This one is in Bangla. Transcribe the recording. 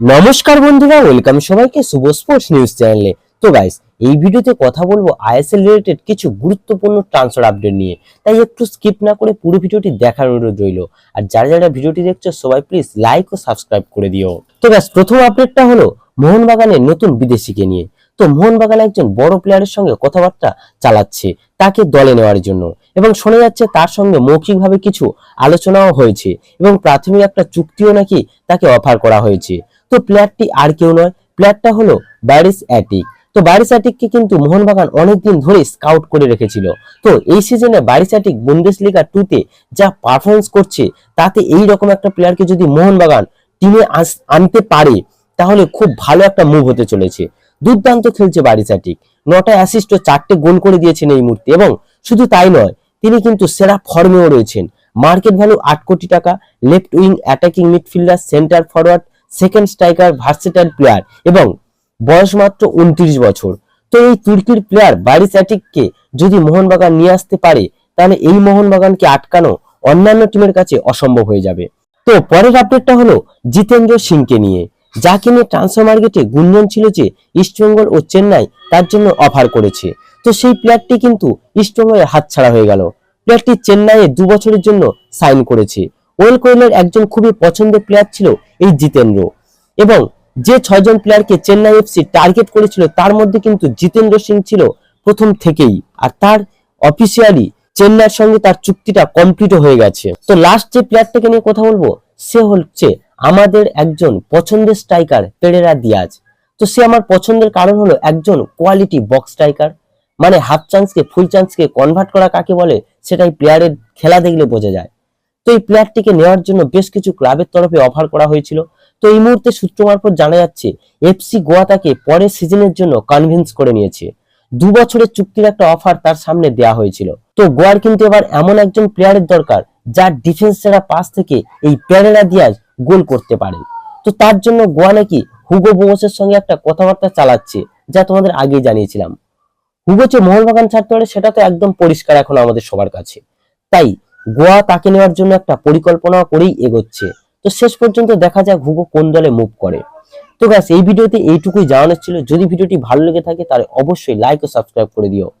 নমস্কার বন্ধুরা ওয়েলকাম সবাইকে শুভ স্পোর্টস নিউজ চ্যানেলে তো গাইস এই ভিডিওতে কথা বলব আইএসএল রিলেটেড কিছু গুরুত্বপূর্ণ ট্রান্সফার আপডেট নিয়ে। তাই একটু স্কিপ না করে পুরো ভিডিওটি দেখার অনুরোধ রইল। আর যারা যারা ভিডিওটি দেখছ, সবাই প্লিজ লাইক ও সাবস্ক্রাইব করে দিও। তো গাইস প্রথম আপডেটটা হলো মোহনবাগানের নতুন বিদেশিকে নিয়ে। তো মোহনবাগান একজন বড় প্লেয়ারের সঙ্গে কথাবার্তা চালাচ্ছে তাকে দলে নেওয়ার জন্য। এবং শোনা যাচ্ছে তার সঙ্গে মৌখিকভাবে কিছু আলোচনাও হয়েছে। এবং প্রাথমিক একটা চুক্তিও নাকি তাকে অফার করা হয়েছে। তো প্লেয়ারটি আর কেউ নয়, প্লেয়ারটা হলো ব্যারিস অ্যাটিক। তো ব্যারিস অ্যাটিককে কিন্তু মোহনবাগান অনেকদিন ধরে স্কাউট করে রেখেছিল। তো এই সিজনে ব্যারিস অ্যাটিক বুন্দেসলিগা টুতে যা পারফরমেন্স করছে, তাতে এই রকম একটা প্লেয়ারকে যদি মোহনবাগান টিমে আনতে পারে, তাহলে খুব ভালো একটা মুভ হতে চলেছে। দুর্দান্ত খেলছে ব্যারিস অ্যাটিক। নটা অ্যাসিস্ট ও চারটে গোল করে দিয়েছেন এই মুহূর্তে এবং শুধু তাই নয়, তিনি কিন্তু সেরা ফর্মেও রয়েছেন। মার্কেট ভ্যালু আট কোটি টাকা left wing attacking midfielder centre forward second striker versatile player এবং বয়স মাত্র উনত্রিশ বছর। তো এই তুর্কির প্লেয়ার বারিস অ্যাটিককে যদি মোহনবাগান নিয়ে আসতে পারে, তাহলে এই মোহনবাগানকে আটকানো অন্যান্য টিমের কাছে অসম্ভব হয়ে যাবে। তো পরের আপডেটটা হলো জিতেন্দ্র সিংকে নিয়ে। যাকে নিয়ে ট্রান্সফার মার্কেটে গুঞ্জন ছিল যে ইস্টবেঙ্গল ও চেন্নাই তার জন্য অফার করেছে। তো সেই প্লেয়ারটি কিন্তু ইস্টবেঙ্গলের হাতছাড়া হয়ে গেল। প্লেয়ারটি চেন্নাইয়ে দু বছরের জন্য সাইন করেছে। ওয়েল কোয়েলের একজন খুবই পছন্দের প্লেয়ার ছিল এই জিতেন্দ্র। এবং যে ছয়জন প্লেয়ারকে চেন্নাই এফসি টার্গেট করেছিল, তার মধ্যে কিন্তু জিতেন্দ্র সিং ছিল প্রথম থেকেই। আর তার অফিসিয়ালি চেন্নাইয়ের সঙ্গে তার চুক্তিটা কমপ্লিট হয়ে গেছে। তো লাস্ট যে প্লেয়ারটাকে নিয়ে কথা বলব, সে হচ্ছে আমাদের একজন পছন্দের স্ট্রাইকার পেরেরা দিয়াজ। তো সে আমার পছন্দের কারণ হলো একজন কোয়ালিটি বক্স স্ট্রাইকার মানে হাফ চান্সকে ফুল চান্সকে কনভার্ট করা কাকে বলে, সেটাই প্লেয়ারের খেলা দেখলে বোঝা যায়। তো এই প্লেয়ারটিকে নেওয়ার জন্য বেশ কিছু ক্লাবের তরফে অফার করা হয়েছিল। তো এই মুহূর্তে সূত্র মারফত জানা যাচ্ছে এফসি গোয়া তাকে পরের সিজনের জন্য কনভিন্স করে নিয়েছে। দু বছরের চুক্তির একটা অফার তার সামনে দেয়া হয়েছিল। তো গোয়ার কিন্তু এবার এমন একজন প্লেয়ারের দরকার, যার ডিফেন্স সেরা পাস থেকে এই প্যারেরা দিয়াজ গোল করতে পারে তো তার জন্য গোয়া নাকি হুগো বোমসের সঙ্গে একটা কথাবার্তা চালাচ্ছে, যা তোমাদের আগেই জানিয়েছিলাম। হুগো যে মোহনবাগান ছাড়তে পারে, সেটা তো একদম পরিষ্কার এখন আমাদের সবার কাছে। তাই গোয়া তাকে নেওয়ার জন্য একটা পরিকল্পনা করেই এগোচ্ছে। তো শেষ পর্যন্ত দেখা যাক হুগো কোন দলে মুভ করে। তো গাছ এই ভিডিওতে এইটুকুই জানানোর ছিল। যদি ভিডিওটি ভালো লেগে থাকে তাহলে অবশ্যই লাইক ও সাবস্ক্রাইব করে দিও।